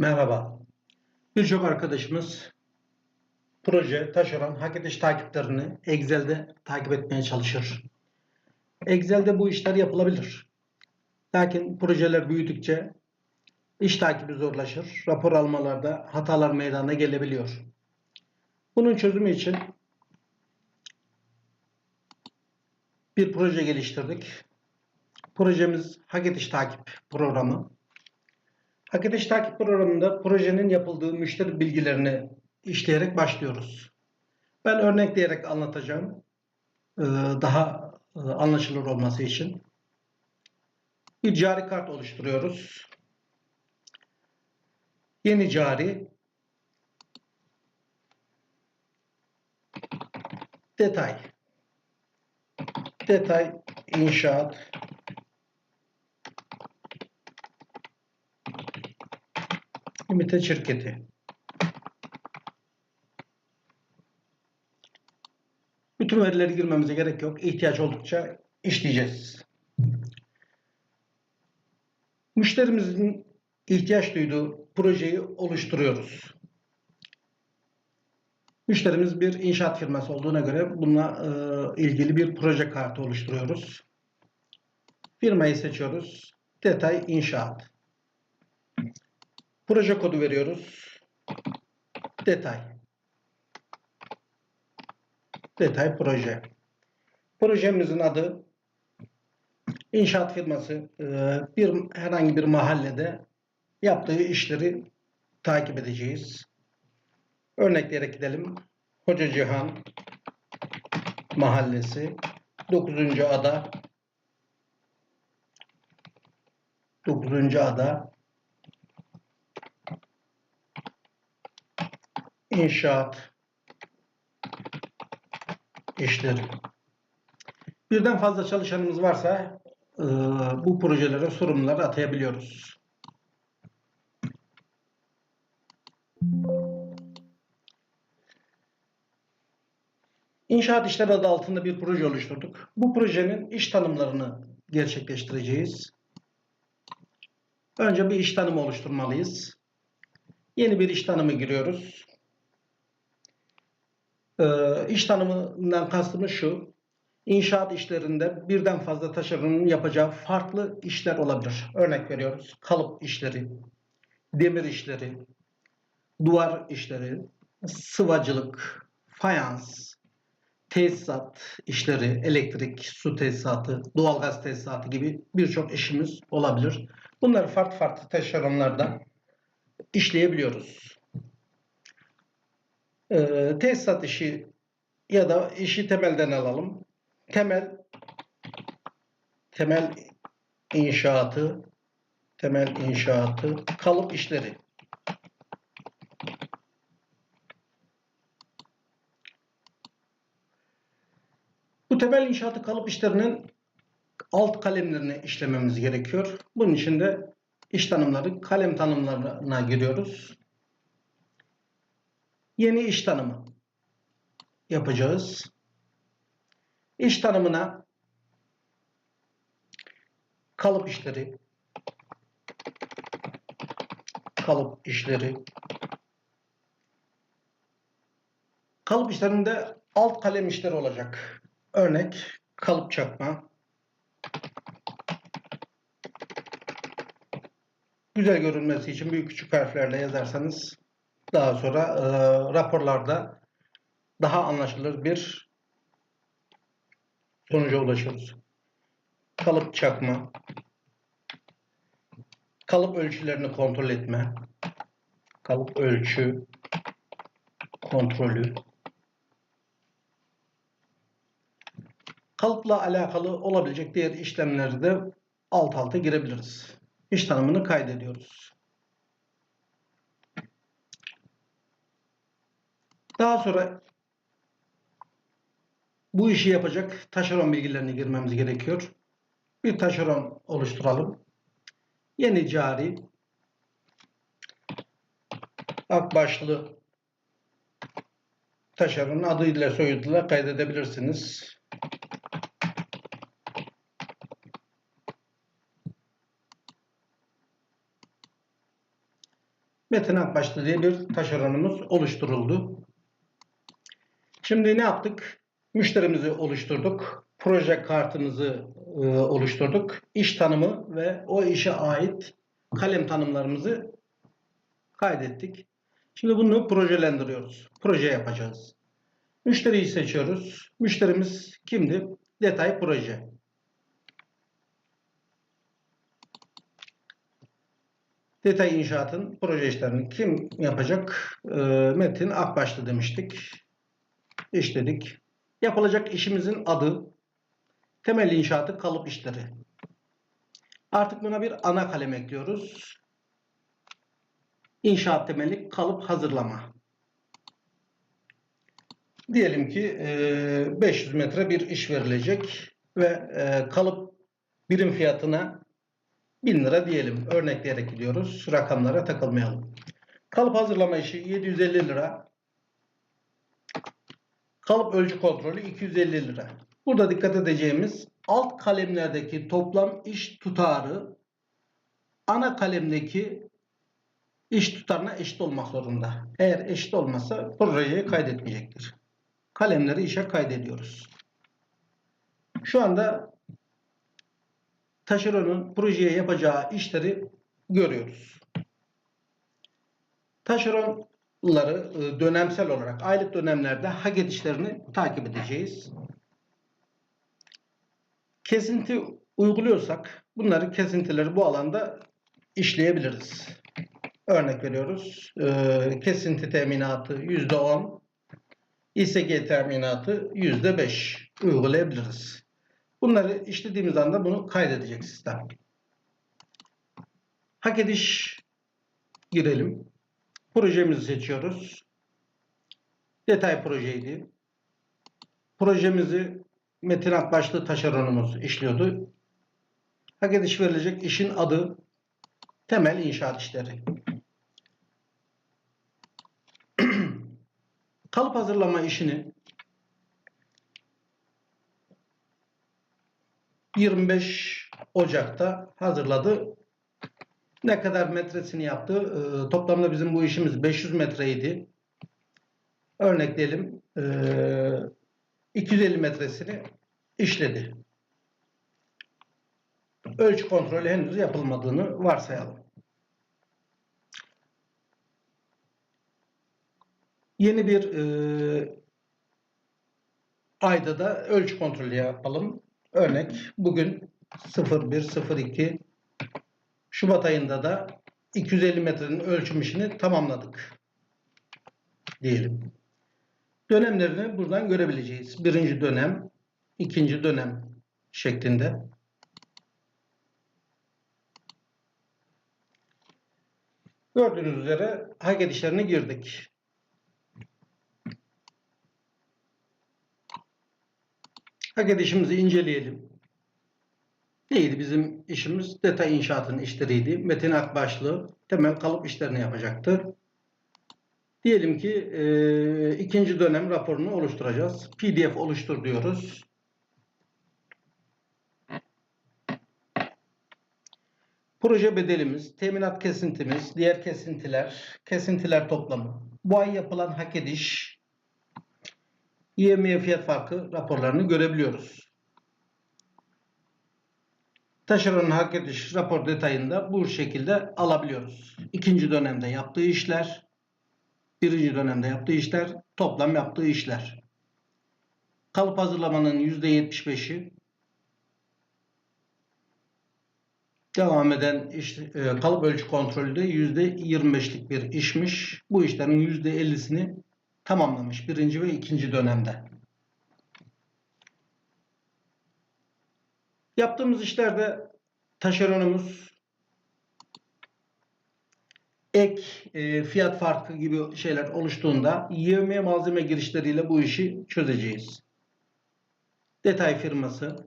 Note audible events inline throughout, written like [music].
Merhaba. Birçok arkadaşımız proje, taşeron, hak ediş takiplerini Excel'de takip etmeye çalışır. Excel'de bu işler yapılabilir. Lakin projeler büyüdükçe iş takibi zorlaşır. Rapor almalarda hatalar meydana gelebiliyor. Bunun çözümü için bir proje geliştirdik. Projemiz hak ediş takip programı. Hak ediş takip programında projenin yapıldığı müşteri bilgilerini işleyerek başlıyoruz. Ben örnekleyerek anlatacağım. Ee, Daha e, anlaşılır olması için. Bir cari kart oluşturuyoruz. Yeni cari detay detay inşaat Limited şirketi. Bütün verileri girmemize gerek yok. İhtiyaç oldukça işleyeceğiz. Müşterimizin ihtiyaç duyduğu projeyi oluşturuyoruz. Müşterimiz bir inşaat firması olduğuna göre bununla e, ilgili bir proje kartı oluşturuyoruz. Firmayı seçiyoruz. Detay inşaat. Proje kodu veriyoruz. Detay. Detay proje. Projemizin adı inşaat firması e, bir herhangi bir mahallede yaptığı işleri takip edeceğiz. Örnekleyerek gidelim. Hoca Cihan Mahallesi 9. ada 9. ada inşaat işleri. Birden fazla çalışanımız varsa e, bu projelere sorumluları atayabiliyoruz. İnşaat işleri adı altında bir proje oluşturduk. Bu projenin iş tanımlarını gerçekleştireceğiz. Önce bir iş tanımı oluşturmalıyız. Yeni bir iş tanımı giriyoruz. Ee, iş tanımından kastımız şu. İnşaat işlerinde birden fazla taşeronun yapacağı farklı işler olabilir. Örnek veriyoruz. Kalıp işleri, demir işleri, duvar işleri, sıvacılık, fayans, tesisat işleri, elektrik, su tesisatı, doğalgaz tesisatı gibi birçok işimiz olabilir. Bunları farklı farklı taşeronlarda işleyebiliyoruz. Ee, tesisat işi ya da işi temelden alalım. Temel temel inşaatı temel inşaatı kalıp işleri. Bu temel inşaatı kalıp işlerinin alt kalemlerini işlememiz gerekiyor. Bunun için de iş tanımları kalem tanımlarına giriyoruz. Yeni iş tanımı yapacağız. İş tanımına kalıp işleri kalıp işleri kalıp işlerinde alt kalem işleri olacak. Örnek kalıp çakma güzel görünmesi için büyük küçük harflerle yazarsanız daha sonra e, raporlarda daha anlaşılır bir sonuca ulaşırız. Kalıp çakma, kalıp ölçülerini kontrol etme, kalıp ölçü kontrolü, kalıpla alakalı olabilecek diğer işlemleri de alt alta girebiliriz. İş tanımını kaydediyoruz. Daha sonra bu işi yapacak taşeron bilgilerini girmemiz gerekiyor. Bir taşeron oluşturalım. Yeni cari Akbaşlı taşeronun adıyla soyadıyla kaydedebilirsiniz. Metin Akbaşlı diye bir taşeronumuz oluşturuldu. Şimdi ne yaptık? Müşterimizi oluşturduk. Proje kartımızı e, oluşturduk. İş tanımı ve o işe ait kalem tanımlarımızı kaydettik. Şimdi bunu projelendiriyoruz. Proje yapacağız. Müşteriyi seçiyoruz. Müşterimiz kimdi? Detay proje. Detay inşaatın proje işlerini kim yapacak? Ee, Metin Akbaşlı demiştik. İşledik. Yapılacak işimizin adı temel inşaatı kalıp işleri. Artık buna bir ana kalem ekliyoruz. İnşaat temeli kalıp hazırlama. Diyelim ki e, 500 metre bir iş verilecek ve e, kalıp birim fiyatına 1000 lira diyelim. Örnekleyerek gidiyoruz. Rakamlara takılmayalım. Kalıp hazırlama işi 750 lira. Kalıp ölçü kontrolü 250 lira. Burada dikkat edeceğimiz alt kalemlerdeki toplam iş tutarı ana kalemdeki iş tutarına eşit olmak zorunda. Eğer eşit olmazsa projeye kaydetmeyecektir. Kalemleri işe kaydediyoruz. Şu anda taşeronun projeye yapacağı işleri görüyoruz. Taşeronları e, dönemsel olarak aylık dönemlerde hak edişlerini takip edeceğiz. Kesinti uyguluyorsak bunları kesintileri bu alanda işleyebiliriz. Örnek veriyoruz. E, kesinti teminatı %10, İSG teminatı %5 uygulayabiliriz. Bunları işlediğimiz anda bunu kaydedecek sistem. Hak ediş girelim. Projemizi seçiyoruz. Detay projeydi. Projemizi Metin Akbaşlı taşeronumuz işliyordu. Hak ediş verilecek işin adı temel inşaat işleri. [clears throat] Kalıp hazırlama işini 25 Ocak'ta hazırladı. Ne kadar metresini yaptı? Ee, toplamda bizim bu işimiz 500 metreydi. Örnekleyelim. Ee, 250 metresini işledi. Ölçü kontrolü henüz yapılmadığını varsayalım. Yeni bir e, ayda da ölçü kontrolü yapalım. Örnek bugün 0102 Şubat ayında da 250 metrenin ölçüm işini tamamladık. Diyelim. Dönemlerini buradan görebileceğiz. Birinci dönem, ikinci dönem şeklinde. Gördüğünüz üzere hak edişlerini girdik. Hak edişimizi inceleyelim. Neydi bizim işimiz? Detay inşaatının işleriydi. Metin Akbaşlı temel kalıp işlerini yapacaktı. Diyelim ki e, ikinci dönem raporunu oluşturacağız. PDF oluştur diyoruz. Proje bedelimiz, teminat kesintimiz, diğer kesintiler, kesintiler toplamı. Bu ay yapılan hak ediş, IMF fiyat farkı raporlarını görebiliyoruz. Taşeronun hak ediş rapor detayında bu şekilde alabiliyoruz. İkinci dönemde yaptığı işler, birinci dönemde yaptığı işler, toplam yaptığı işler. Kalıp hazırlamanın %75'i, devam eden iş, e, kalıp ölçü kontrolü de %25'lik bir işmiş. Bu işlerin %50'sini tamamlamış birinci ve ikinci dönemde. Yaptığımız işlerde taşeronumuz ek e, fiyat farkı gibi şeyler oluştuğunda yevmiye malzeme girişleriyle bu işi çözeceğiz. Detay firması.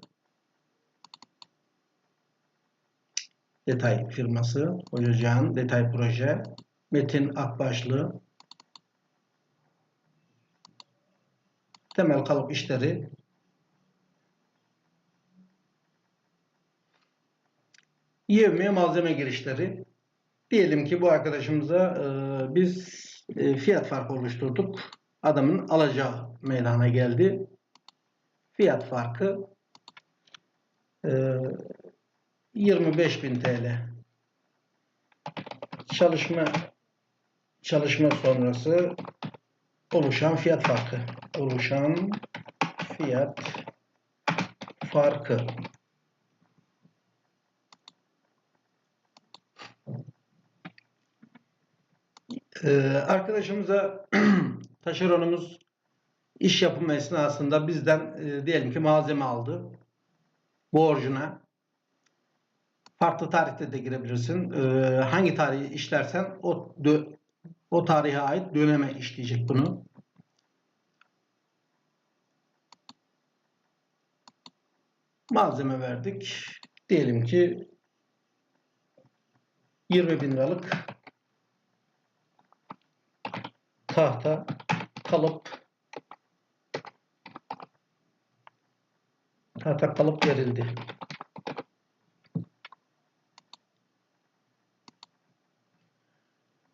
Detay firması. Hocacan detay proje. Metin Akbaşlı. Temel kalıp işleri yevmiye malzeme girişleri Diyelim ki bu arkadaşımıza e, biz e, fiyat farkı oluşturduk. Adamın alacağı meydana geldi. Fiyat farkı e, 25.000 TL. Çalışma çalışma sonrası oluşan fiyat farkı. Oluşan fiyat farkı. Ee, arkadaşımıza [clears throat] taşeronumuz iş yapımı esnasında bizden e, diyelim ki malzeme aldı. Borcuna. Farklı tarihte de girebilirsin. Ee, hangi tarihi işlersen o o tarihe ait döneme işleyecek bunu. Malzeme verdik. Diyelim ki 20 bin liralık tahta kalıp tahta kalıp verildi.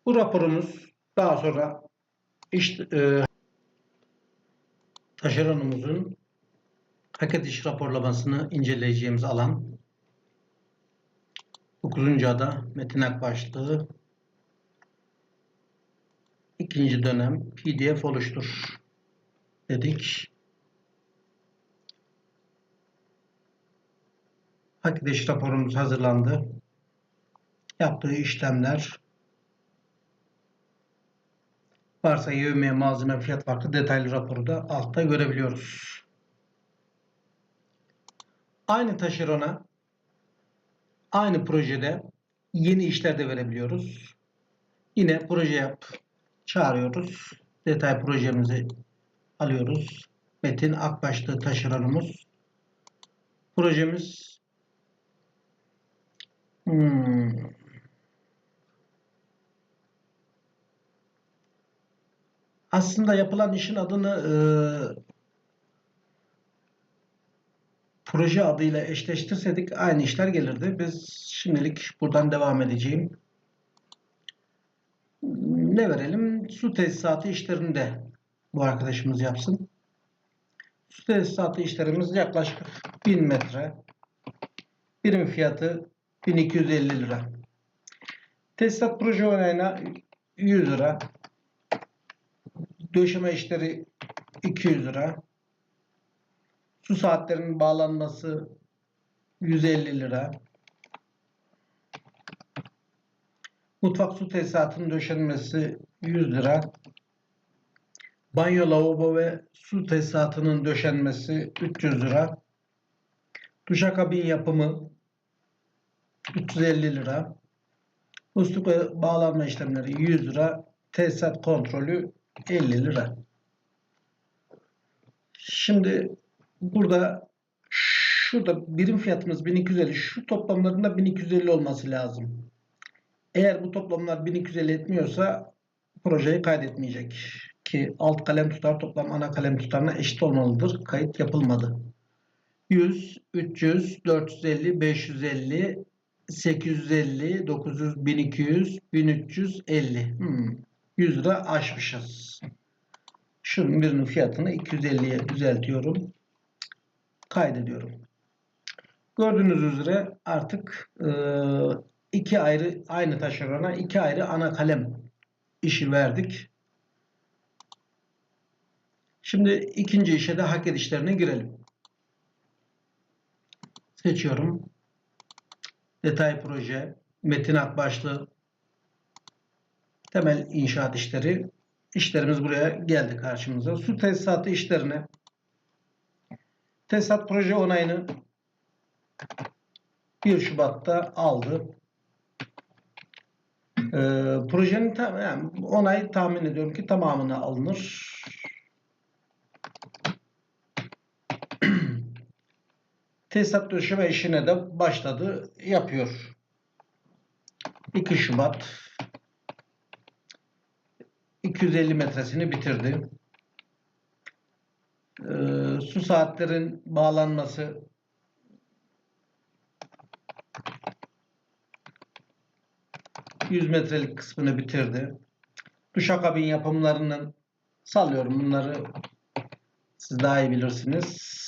Bu raporumuz daha sonra işte e, taşeronumuzun hak ediş raporlamasını inceleyeceğimiz alan 9. ada Metin Akbaşlı ikinci dönem PDF oluştur dedik. Hak ediş raporumuz hazırlandı. Yaptığı işlemler varsa yevmiye malzeme fiyat farkı detaylı raporu da altta görebiliyoruz. Aynı taşerona aynı projede yeni işler de verebiliyoruz. Yine proje yap çağırıyoruz. Detay projemizi alıyoruz. Metin Akbaşlı taşeronumuz. Projemiz hmm, aslında yapılan işin adını e, proje adıyla eşleştirseydik aynı işler gelirdi. Biz şimdilik buradan devam edeceğim. Ne verelim? Su tesisatı işlerini de bu arkadaşımız yapsın. Su tesisatı işlerimiz yaklaşık 1000 metre. Birim fiyatı 1250 lira. Tesisat proje onayına 100 lira. Döşeme işleri 200 lira. Su saatlerinin bağlanması 150 lira. Mutfak su tesisatının döşenmesi 100 lira. Banyo, lavabo ve su tesisatının döşenmesi 300 lira. Duşakabin yapımı 350 lira. Musluk ve bağlanma işlemleri 100 lira. Tesisat kontrolü 50 lira. Şimdi burada şurada birim fiyatımız 1250. Şu toplamlarında 1250 olması lazım. Eğer bu toplamlar 1250 etmiyorsa projeyi kaydetmeyecek. Ki alt kalem tutar toplam ana kalem tutarına eşit olmalıdır. Kayıt yapılmadı. 100, 300, 450, 550, 850, 900, 1200, 1350. Hmm. 100 lira aşmışız. Şunun birinin fiyatını 250'ye düzeltiyorum. Kaydediyorum. Gördüğünüz üzere artık e, iki ayrı aynı taşerona iki ayrı ana kalem işi verdik. Şimdi ikinci işe de hak edişlerine girelim. Seçiyorum. Detay proje, metin akbaşlı, temel inşaat işleri. İşlerimiz buraya geldi karşımıza. Su tesisatı işlerine tesisat proje onayını 1 Şubat'ta aldı. Ee, projenin tam, yani onay tahmin ediyorum ki tamamına alınır. [clears throat] Tesisat döşeme işine de başladı. Yapıyor. 2 Şubat 250 metresini bitirdi. Ee, su saatlerin bağlanması 100 metrelik kısmını bitirdi. Duşakabin yapımlarının sallıyorum bunları siz daha iyi bilirsiniz.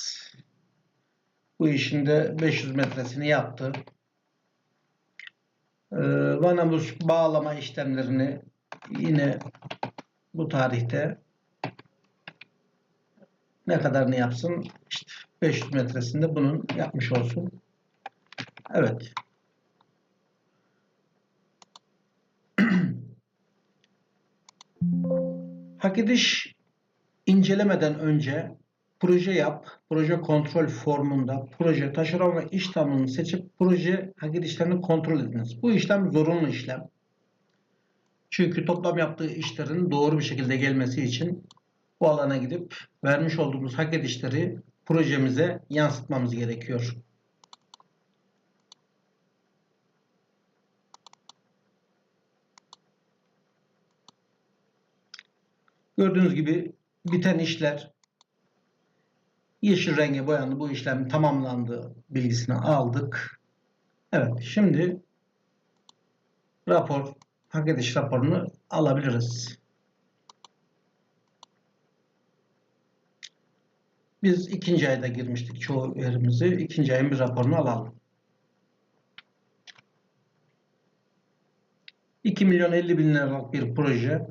Bu işin de 500 metresini yaptı. Ee, Vanamuz bağlama işlemlerini yine bu tarihte ne kadarını yapsın? İşte 500 metresinde bunun yapmış olsun. Evet. Hak ediş incelemeden önce proje yap, proje kontrol formunda proje taşeron ve iş tanımını seçip proje hak edişlerini kontrol ediniz. Bu işlem zorunlu işlem. Çünkü toplam yaptığı işlerin doğru bir şekilde gelmesi için bu alana gidip vermiş olduğumuz hak edişleri projemize yansıtmamız gerekiyor. Gördüğünüz gibi biten işler yeşil renge boyandı. Bu işlem tamamlandı bilgisini aldık. Evet şimdi rapor hak ediş raporunu alabiliriz. Biz ikinci ayda girmiştik çoğu verimizi. İkinci ayın bir raporunu alalım. 2 milyon 50 bin liralık bir proje.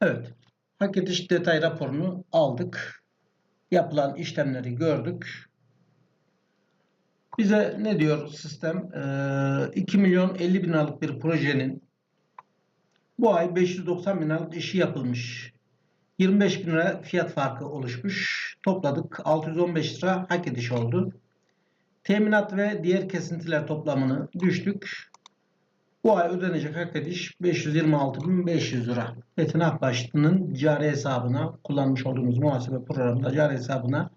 Evet. Hak ediş detay raporunu aldık. Yapılan işlemleri gördük. Bize ne diyor sistem? Ee, 2 milyon 50 bin liralık bir projenin bu ay 590 bin liralık işi yapılmış. 25 bin lira fiyat farkı oluşmuş. Topladık. 615 lira hak ediş oldu. Teminat ve diğer kesintiler toplamını düştük. Bu ay ödenecek hak ediş 526.500 lira. Metin Akbaşlı'nın cari hesabına kullanmış olduğumuz muhasebe programında cari hesabına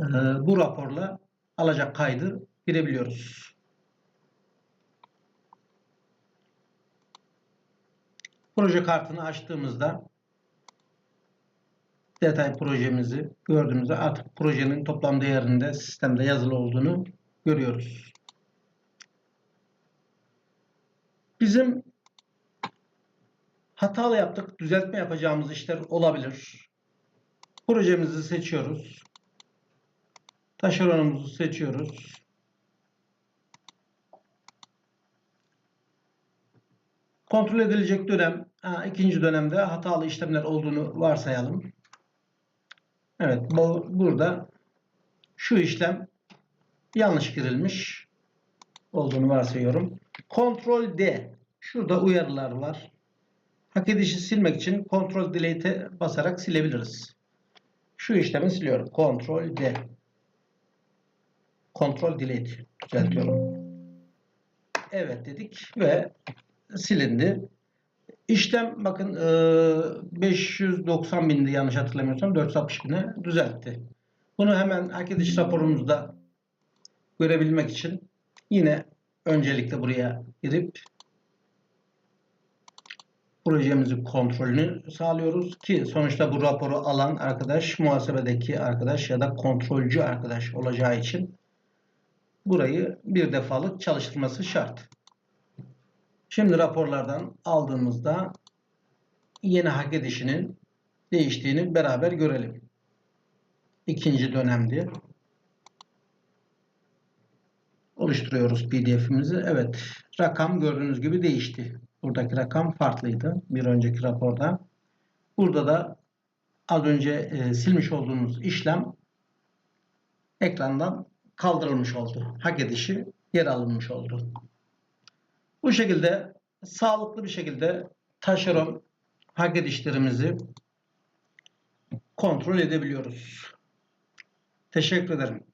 e, bu raporla alacak kaydı girebiliyoruz. Proje kartını açtığımızda detay projemizi gördüğümüzde artık projenin toplam değerinde sistemde yazılı olduğunu görüyoruz. Bizim hatalı yaptık, düzeltme yapacağımız işler olabilir. Projemizi seçiyoruz. Taşeronumuzu seçiyoruz. Kontrol edilecek dönem, ikinci dönemde hatalı işlemler olduğunu varsayalım. Evet, bu, burada şu işlem yanlış girilmiş olduğunu varsayıyorum. Kontrol D. Şurada uyarılar var. Hak edişi silmek için Kontrol Delete'e basarak silebiliriz. Şu işlemi siliyorum. Kontrol D. Kontrol Delete. Düzeltiyorum. Evet dedik ve silindi. İşlem bakın 590 bindi yanlış hatırlamıyorsam 460 bine düzeltti. Bunu hemen hak ediş raporumuzda görebilmek için yine öncelikle buraya girip projemizin kontrolünü sağlıyoruz ki sonuçta bu raporu alan arkadaş muhasebedeki arkadaş ya da kontrolcü arkadaş olacağı için burayı bir defalık çalıştırması şart. Şimdi raporlardan aldığımızda yeni hak edişinin değiştiğini beraber görelim. İkinci dönemdi. Oluşturuyoruz pdf'imizi. Evet. Rakam gördüğünüz gibi değişti. Buradaki rakam farklıydı. Bir önceki raporda. Burada da az önce e, silmiş olduğumuz işlem ekrandan kaldırılmış oldu. Hak edişi yer alınmış oldu. Bu şekilde sağlıklı bir şekilde taşeron hak edişlerimizi kontrol edebiliyoruz. Teşekkür ederim.